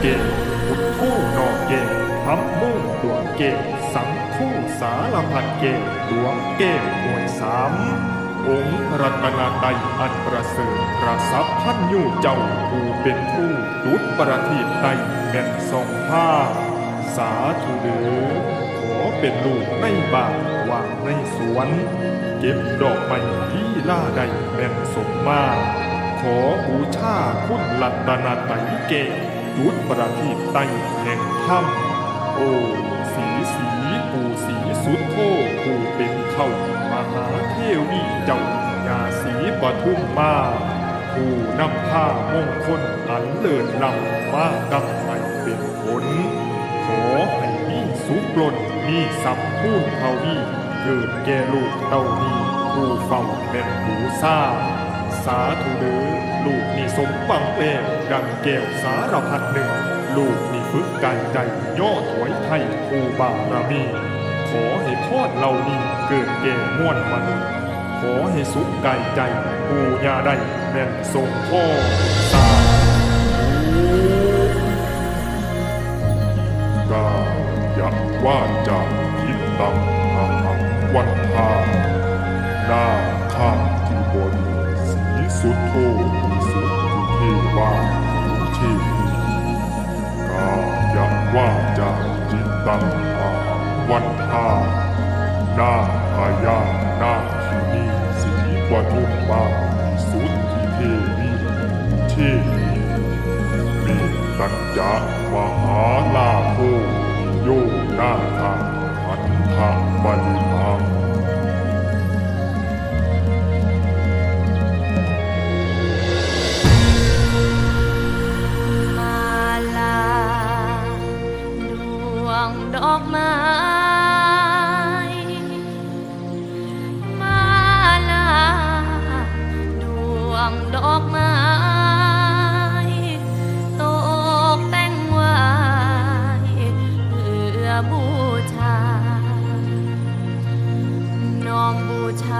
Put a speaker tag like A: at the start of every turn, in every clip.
A: เกพุทโธนอกเกธรรมโมดวงเกสังโฆสารพัดเกดวงเกหน่วยสามองค์รัตนาไตอันประเสริฐพระสัพพันยูเจ้าผู้เป็นผู้ดุจประทีปไตแม่นทรงผ้าสาธุเดือขอเป็นลูกในบ้านวางในสวน เก็บดอกไม้ที่ล่าใดแม่นสมมาขอบูชาคุณรัตนาไตเก ดุจประทีปไตรแห่งถ้ำโอ้สีสีปูสีสุดโทผู้เป็นเข้ามหาเทวีเจ้าญาสีปทุมมาผู้นำผ้ามงคลอันเลิศล้ำมากับไม่เป็นผล ขอให้มีสุขล้นมีสัมพูนเทวีเกิดแก่ลูกเต้านี้ผู้เฝ้าแม่นหูซาสาธุเด้อ ลูกนี่สมหวังแล้วดังแก้วสารพัดหนึ่ง ลูกนี่ฝึกกายใจย่อถวยไทยภูบารมี ขอให้พอดเหล่านี้เกิดแก่ม่วนมนุษย์ขอให้สุขกายใจปูญาได้แม่นทรงพ่อสาธุกายักว่าจะยิตตังอาหังวันทาหน้าข้าที่บนสีสุดโท ที่เทวาหูเทวีกายักว่าจะจิตตังอาวันทาหน้าพายาหน้าคินีสีกว่าทุมมาสุดที่เทวีเทวีเมตัญจมหาลาโภโยนาทางพันธะบริ
B: มา ม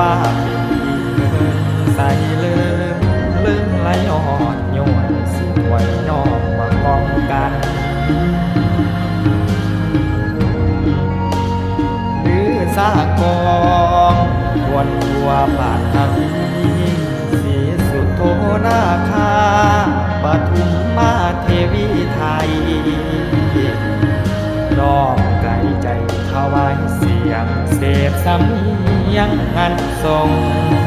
B: ว่าเป็น
A: ที่เลิ
C: งใสเลิงเลิงไหลอ่อนโยนสิไว้นอกมาป้องกันหรือสากอ สี